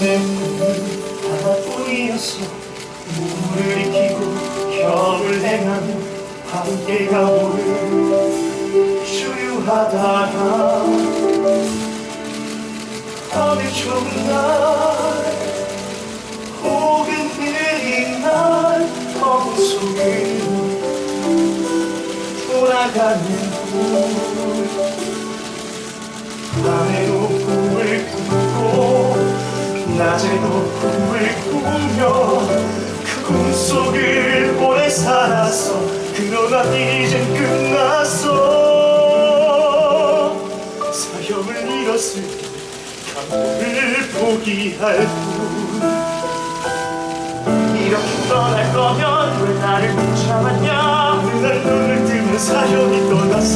내 꿈은 하나뿐이었어 물을 익히고 혀를 행하며 함께 가오를 주유하다가 어느 좋은 날 혹은 느린 날 어둠 속을 돌아가는 낮에도 꿈을 꾸며 그 꿈속을 오래 살았어 그러나 이젠 끝났어. 사형을 잃었을 때 감옥을 포기할 뿐. 이렇게 떠날 거면 왜 나를 붙잡았냐? 날 눈을 뜨면 사형이 떠났을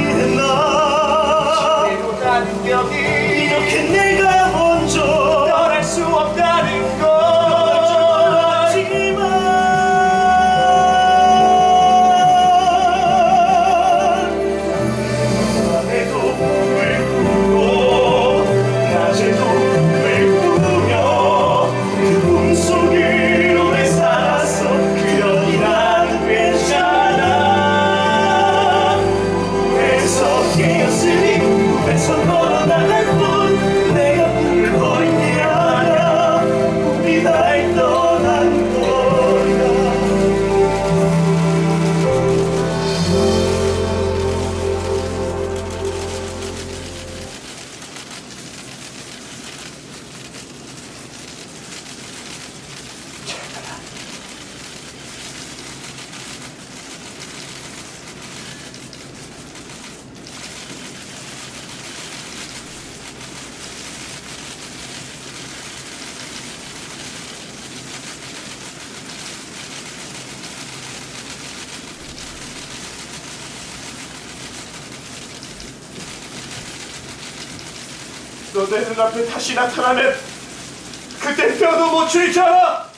너 내 눈앞에 다시 나타나면 그때 뼈도 못 줄잖아